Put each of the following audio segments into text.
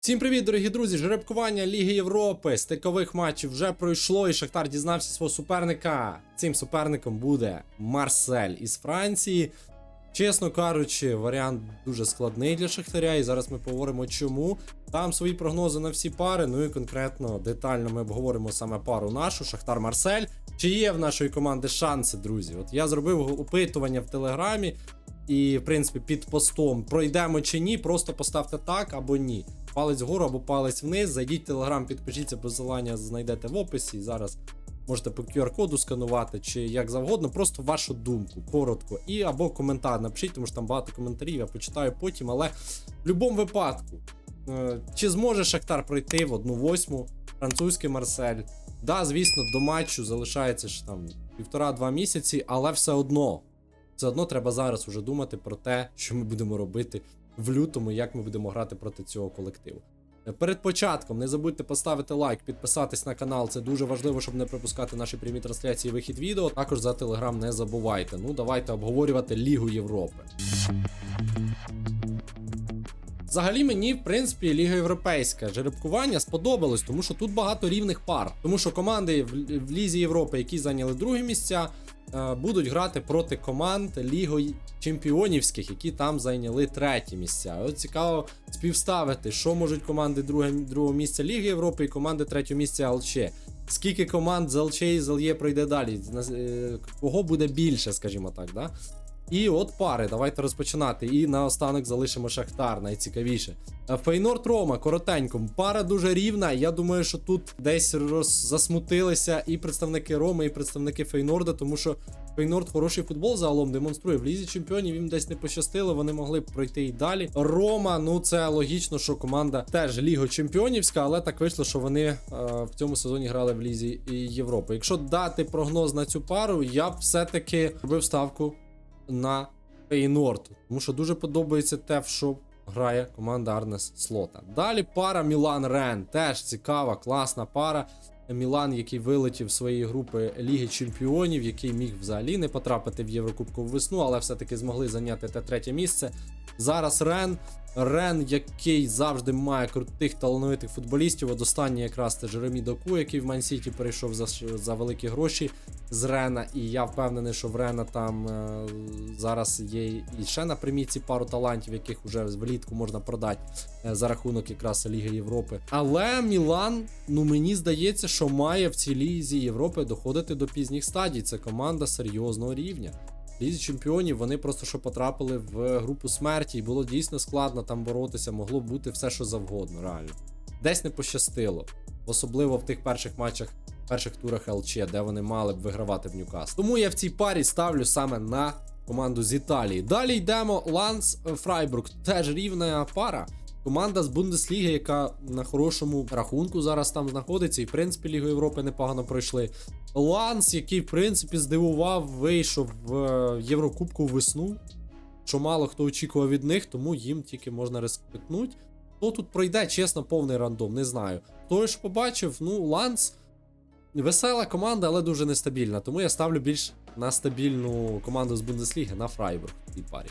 Всім привіт, дорогі друзі! Жеребкування Ліги Європи стикових матчів вже пройшло, і Шахтар дізнався свого суперника. Цим суперником буде Марсель із Франції. Чесно кажучи, варіант дуже складний для Шахтаря, і зараз ми поговоримо чому. Там свої прогнози на всі пари. Ну і конкретно детально ми обговоримо саме пару нашу Шахтар Марсель. Чи є в нашої команди шанси, друзі? От я зробив опитування в Телеграмі, і, в принципі, під постом пройдемо чи ні, просто поставте так або ні. Палець вгору або палець вниз. Зайдіть в Телеграм, підпишіться, посилання знайдете в описі. Зараз можете по QR-коду сканувати чи як завгодно, просто вашу думку, коротко. І або коментар напишіть, тому що там багато коментарів, я почитаю потім. Але в будь-якому випадку, е, чи зможе Шахтар пройти в 1-8 французький Марсель? Да, звісно, до матчу залишається ж там півтора-два місяці, але все одно. Все одно треба зараз уже думати про те, що ми будемо робити в лютому, як ми будемо грати проти цього колективу. Перед початком не забудьте поставити лайк, підписатись на канал. Це дуже важливо, щоб не пропускати наші прямі трансляції вихід відео. Також за телеграм не забувайте. Ну давайте обговорювати Лігу Європи. Взагалі мені, в принципі, Ліга Європейська жеребкування сподобалось, тому що тут багато рівних пар. Тому що команди в, Лізі Європи, які зайняли другі місця, будуть грати проти команд Ліго Чемпіонівських, які там зайняли треті місця. От цікаво співставити, що можуть команди друге, другого місця Ліги Європи і команди третього місця ЛЧ. Скільки команд з ЛЧ і з ЛЄ пройде далі? Е, Кого буде більше, скажімо так, да? І от пари, давайте розпочинати. І наостанок залишимо Шахтар, найцікавіше. Е, Фейнорд Рома, коротенько. Пара дуже рівна. Я думаю, що тут десь роз... засмутилися і представники Роми, і представники Фейнорда, тому що Фейнорд хороший футбол загалом демонструє. В лізі чемпіонів їм десь не пощастило, вони могли б пройти і далі. Рома, ну це логічно, що команда теж ліго чемпіонівська, але так вийшло, що вони е, в цьому сезоні грали в лізі Європи. Якщо дати прогноз на цю пару, я б все-таки робив ставку на Фейнорд, тому що дуже подобається те, в що грає команда Арнес Слота. Далі пара Мілан Рен. Теж цікава, класна пара. Мілан, який вилетів з своєї групи Ліги Чемпіонів, який міг взагалі не потрапити в Єврокубкову весну, але все-таки змогли зайняти те третє місце. Зараз Рен. Рен, який завжди має крутих талановитих футболістів. От останній якраз це Джеремі Доку, який в Ман-Сіті перейшов за, за великі гроші з Рена. І я впевнений, що в Рена там е, зараз є і ще на примітці пару талантів, яких вже влітку можна продати е, за рахунок якраз Ліги Європи. Але Мілан, ну мені здається, що має в цій лізі Європи доходити до пізніх стадій. Це команда серйозного рівня. Лізі чемпіонів вони просто що потрапили в групу смерті, і було дійсно складно там боротися, могло бути все, що завгодно, реально. Десь не пощастило, особливо в тих перших матчах, перших турах ЛЧ, де вони мали б вигравати в Ньюкасл. Тому я в цій парі ставлю саме на команду з Італії. Далі йдемо Ланс Фрайбург, теж рівна пара. Команда з Бундесліги, яка на хорошому рахунку зараз там знаходиться, і в принципі Лігу Європи непогано пройшли. Ланс, який в принципі здивував, вийшов в е, Єврокубку весну. Що мало хто очікував від них, тому їм тільки можна респектнути. Хто тут пройде, чесно, повний рандом, не знаю. Хто ж побачив, ну, Ланс весела команда, але дуже нестабільна. Тому я ставлю більш на стабільну команду з Бундесліги на Фрайбург в цій парі.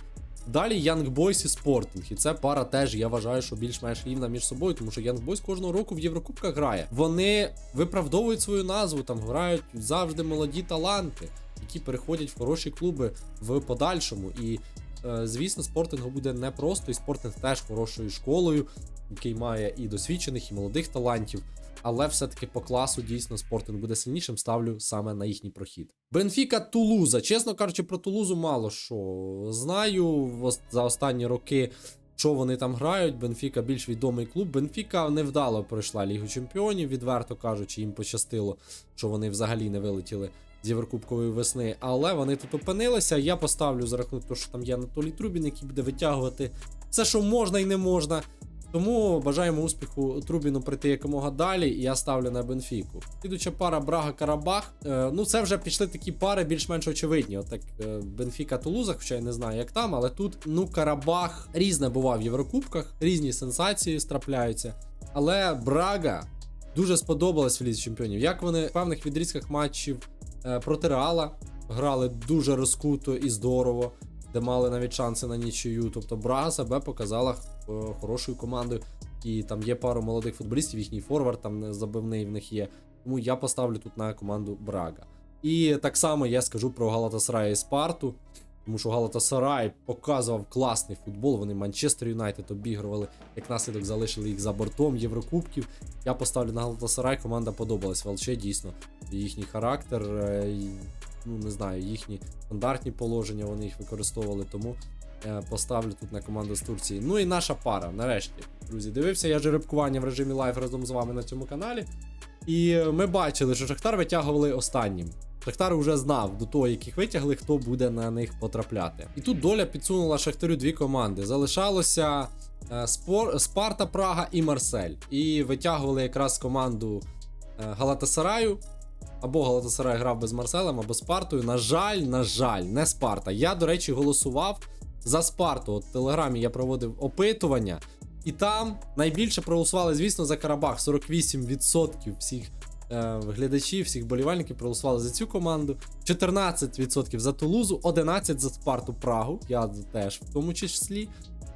Далі Young Boys і Спортинг. І це пара теж, я вважаю, що більш-менш рівна між собою, тому що Young Boys кожного року в Єврокубках грає. Вони виправдовують свою назву, там грають завжди молоді таланти, які переходять в хороші клуби в подальшому. І е, звісно, спортингу буде непросто, і спортинг теж хорошою школою, який має і досвідчених, і молодих талантів. Але все-таки по класу дійсно спортинг буде сильнішим. Ставлю саме на їхній прохід. Бенфіка Тулуза. Чесно кажучи, про Тулузу мало що знаю за останні роки. Що вони там грають? Бенфіка більш відомий клуб. Бенфіка невдало пройшла Лігу Чемпіонів, відверто кажучи, їм пощастило, що вони взагалі не вилетіли з Єврокубкової весни. Але вони тут опинилися. Я поставлю за рахунок того, що там є Анатолій Трубін, який буде витягувати все, що можна і не можна. Тому бажаємо успіху Трубіну прийти якомога далі, і я ставлю на Бенфіку. Слідуча пара Брага Карабах. Е, ну, це вже пішли такі пари більш-менш очевидні. Отак е, Бенфіка Тулуза, хоча я не знаю, як там, але тут ну Карабах різне бував в Єврокубках, різні сенсації страпляються. Але Брага дуже сподобалась в Лізі чемпіонів. Як вони в певних відрізках матчів е, проти Реала грали дуже розкуто і здорово де мали навіть шанси на нічию. Тобто Брага себе показала е, хорошою командою. І там є пару молодих футболістів, їхній форвард там забивний в них є. Тому я поставлю тут на команду Брага. І так само я скажу про Галатасарай і Спарту. Тому що Галатасарай показував класний футбол. Вони Манчестер Юнайтед обігрували, як наслідок залишили їх за бортом Єврокубків. Я поставлю на Галатасарай, команда подобалась Велче, дійсно. Їхній характер, е, ну не знаю, їхні стандартні положення, вони їх використовували, тому е, поставлю тут на команду з Турції. Ну і наша пара, нарешті. Друзі, дивився я жеребкування в режимі лайв разом з вами на цьому каналі. І ми бачили, що Шахтар витягували останнім. Шахтар вже знав до того, яких витягли, хто буде на них потрапляти. І тут доля підсунула Шахтарю дві команди. Залишалося е, Спор... Спарта Прага і Марсель. І витягували якраз команду е, Галатасараю. Або Галатасарай грав без Марселем, або Спартою. На жаль, на жаль, не Спарта. Я, до речі, голосував за Спарту. От в Телеграмі я проводив опитування. І там найбільше проголосували, звісно, за Карабах. 48% всіх е, глядачів, всіх болівальників проголосували за цю команду. 14% за Тулузу, 11% за Спарту Прагу. Я теж в тому числі.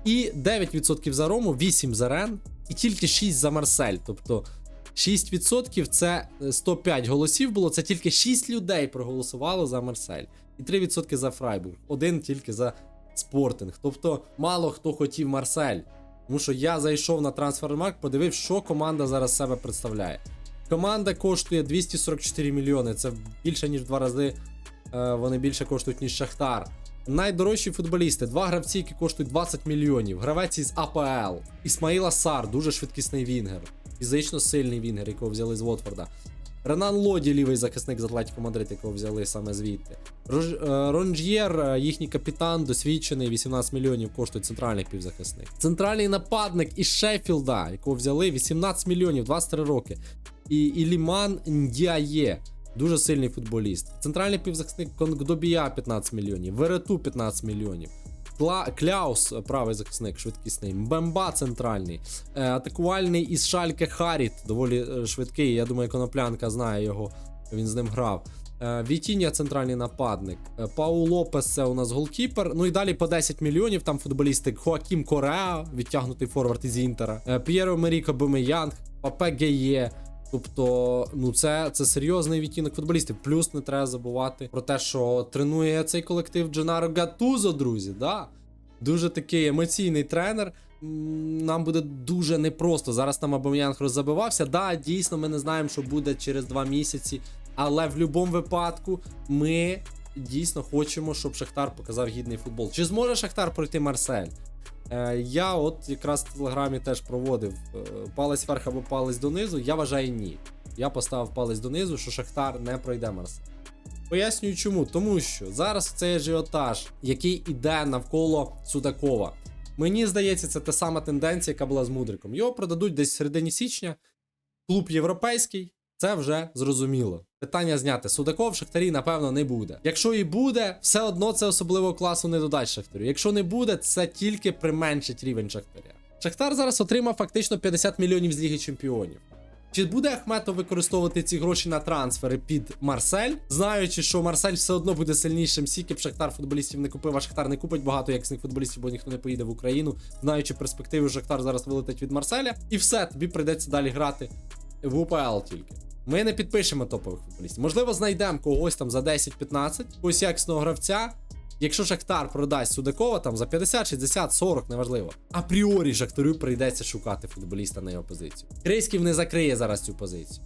І 9% за Рому, 8% за Рен, і тільки 6% за Марсель. Тобто 6% це е, 105 голосів було. Це тільки 6 людей проголосувало за Марсель. І 3% за Фрайбург. Один тільки за Спортинг. Тобто, мало хто хотів Марсель. Тому що я зайшов на трансфермарк, подивився, що команда зараз себе представляє. Команда коштує 244 мільйони. Це більше ніж в два рази. е, Вони більше коштують, ніж Шахтар. Найдорожчі футболісти, два гравці, які коштують 20 мільйонів. Гравець із АПЛ. Ісмаїла Сар, дуже швидкісний вінгер. Фізично сильний вінгер, якого взяли з Вотфорда. Ренан Лоді, лівий захисник з Атлетіко Мадрид, якого взяли саме звідти. Е, Ронж'єр, е, їхній капітан, досвідчений, 18 мільйонів коштує центральний півзахисник. Центральний нападник із Шеффілда, якого взяли 18 мільйонів, 23 роки. І Іліман Ndяє, дуже сильний футболіст. Центральний півзахисник Конгдобія 15 мільйонів, Верету 15 мільйонів. Кла... Кляус, е, правий захисник, швидкісний, Мбемба центральний, е, атакувальний із Шальке Харіт, доволі е, швидкий. Я думаю, Коноплянка знає його, він з ним грав. Е, Вітіння центральний нападник. Пау Лопес це у нас голкіпер. Ну і далі по 10 мільйонів там футболісти Хоакім Кореа, відтягнутий форвард із Інтера, П'єро Меріко Бумеянг, Папе Геє. Тобто, ну це, це серйозний відтінок футболістів. Плюс не треба забувати про те, що тренує цей колектив Дженаро Гатузо, друзі. Да? Дуже такий емоційний тренер. Нам буде дуже непросто. Зараз там Абам'янг роззабивався. Да, дійсно, ми не знаємо, що буде через два місяці. Але в будь-якому випадку ми дійсно хочемо, щоб Шахтар показав гідний футбол. Чи зможе Шахтар пройти Марсель? Е, я от якраз в телеграмі теж проводив е, палець вверх або палець донизу. Я вважаю ні. Я поставив палець донизу, що Шахтар не пройде Марсель. Пояснюю чому. Тому що зараз цей ажіотаж, який іде навколо Судакова. Мені здається, це та сама тенденція, яка була з Мудриком. Його продадуть десь в середині січня. Клуб європейський, це вже зрозуміло. Питання зняте. Судаков в Шахтарі, напевно, не буде. Якщо і буде, все одно це особливого класу не додасть Шахтарю. Якщо не буде, це тільки применшить рівень Шахтаря. Шахтар зараз отримав фактично 50 мільйонів з Ліги Чемпіонів. Чи буде Ахметов використовувати ці гроші на трансфери під Марсель, знаючи, що Марсель все одно буде сильнішим, сіки б Шахтар футболістів не купив, а Шахтар не купить багато якісних футболістів, бо ніхто не поїде в Україну, знаючи перспективу, Шахтар зараз вилетить від Марселя, і все, тобі прийдеться далі грати в УПЛ тільки. Ми не підпишемо топових футболістів. Можливо, знайдемо когось там за 10-15, когось якісного гравця. Якщо Шахтар продасть Судакова там за 50, 60, 40, неважливо. Апріорі Шахтарю прийдеться шукати футболіста на його позицію. Крейськів не закриє зараз цю позицію.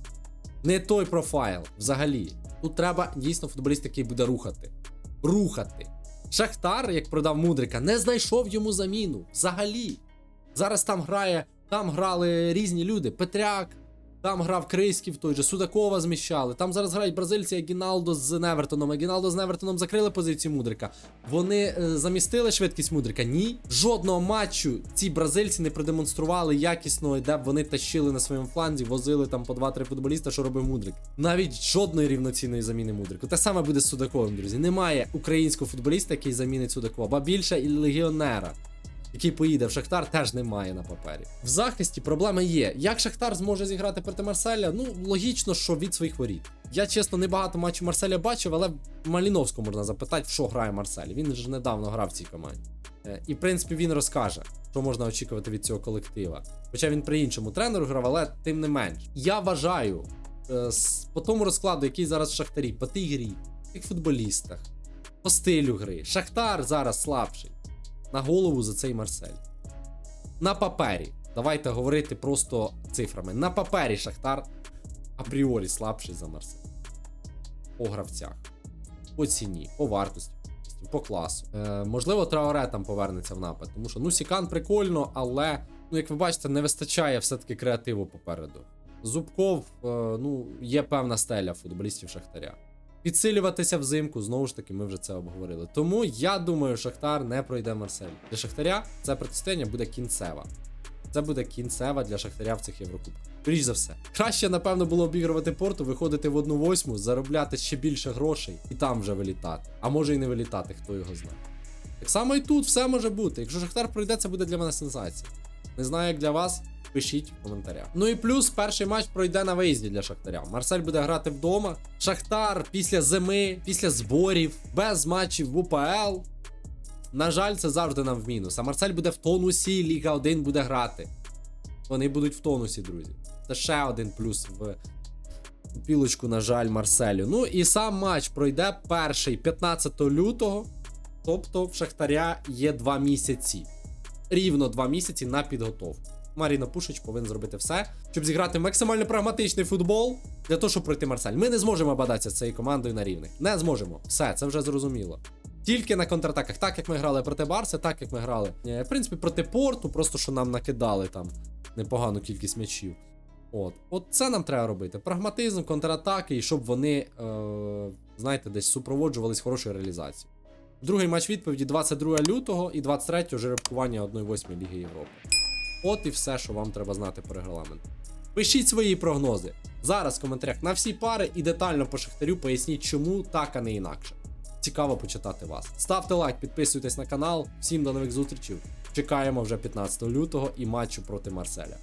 Не той профайл взагалі. Тут треба дійсно футболіст, який буде рухати. Рухати. Шахтар, як продав Мудрика, не знайшов йому заміну. Взагалі. Зараз там грає, там грали різні люди. Петряк, там грав Крейськів, той же Судакова зміщали. Там зараз грають бразильці Агіналдо з Невертоном. Агіналдо з Невертоном закрили позицію Мудрика. Вони е, замістили швидкість Мудрика? Ні. Жодного матчу ці бразильці не продемонстрували якісно, де б вони тащили на своєму фланзі, возили там по 2-3 футболіста, що робив Мудрик. Навіть жодної рівноцінної заміни Мудрику. Те саме буде з Судаковим, друзі. Немає українського футболіста, який замінить Судакова, ба більше і легіонера який поїде в Шахтар, теж немає на папері. В захисті проблема є. Як Шахтар зможе зіграти проти Марселя? Ну, логічно, що від своїх воріт. Я чесно не багато матчів Марселя бачив, але Маліновського можна запитати, в що грає Марсель. Він ж недавно грав в цій команді. Е, І, в принципі, він розкаже, що можна очікувати від цього колектива. Хоча він при іншому тренеру грав, але тим не менш. Я вважаю, е, по тому розкладу, який зараз в Шахтарі, по тій грі, тих футболістах, по стилю гри. Шахтар зараз слабший. На голову за цей Марсель. На папері. Давайте говорити просто цифрами. На папері Шахтар апріорі слабший за Марсель. По гравцях, по ціні, по вартості, по класу. Е, можливо, Траоре там повернеться в напад, тому що ну Сікан прикольно, але, ну, як ви бачите, не вистачає все-таки креативу попереду. Зубков, е, ну, є певна стеля футболістів Шахтаря. Підсилюватися взимку, знову ж таки, ми вже це обговорили. Тому я думаю, Шахтар не пройде Марсель. Для Шахтаря це протистояння буде кінцева. Це буде кінцева для Шахтаря в цих Єврокубках. Скоріш за все. Краще, напевно, було обігрувати порту, виходити в одну восьму, заробляти ще більше грошей і там вже вилітати. А може і не вилітати, хто його знає. Так само і тут все може бути. Якщо Шахтар пройде, це буде для мене сенсація. Не знаю, як для вас. Пишіть в коментарях. Ну і плюс перший матч пройде на виїзді для Шахтаря. Марсель буде грати вдома. Шахтар після зими, після зборів, без матчів в УПЛ. На жаль, це завжди нам в мінус. А Марсель буде в тонусі, Ліга 1 буде грати. Вони будуть в тонусі, друзі. Це ще один плюс в пілочку, на жаль, Марселю. Ну і сам матч пройде перший 15 лютого. Тобто в Шахтаря є два місяці. Рівно два місяці на підготовку. Маріно Пушич повинен зробити все, щоб зіграти максимально прагматичний футбол для того, щоб пройти Марсель. Ми не зможемо бадатися з цією командою на рівних. Не зможемо. Все, це вже зрозуміло. Тільки на контратаках, так як ми грали проти Барси, так як ми грали. е, В принципі, проти порту, просто що нам накидали там непогану кількість м'ячів. От, от це нам треба робити. Прагматизм, контратаки, і щоб вони, е, знаєте, десь супроводжувались хорошою реалізацією. Другий матч відповіді 22 лютого і 23 жеребкування 1-8 Ліги Європи. От і все, що вам треба знати по регламенту. Пишіть свої прогнози. Зараз в коментарях на всі пари і детально по шахтарю поясніть, чому так, а не інакше. Цікаво почитати вас. Ставте лайк, підписуйтесь на канал. Всім до нових зустрічей. Чекаємо вже 15 лютого і матчу проти Марселя.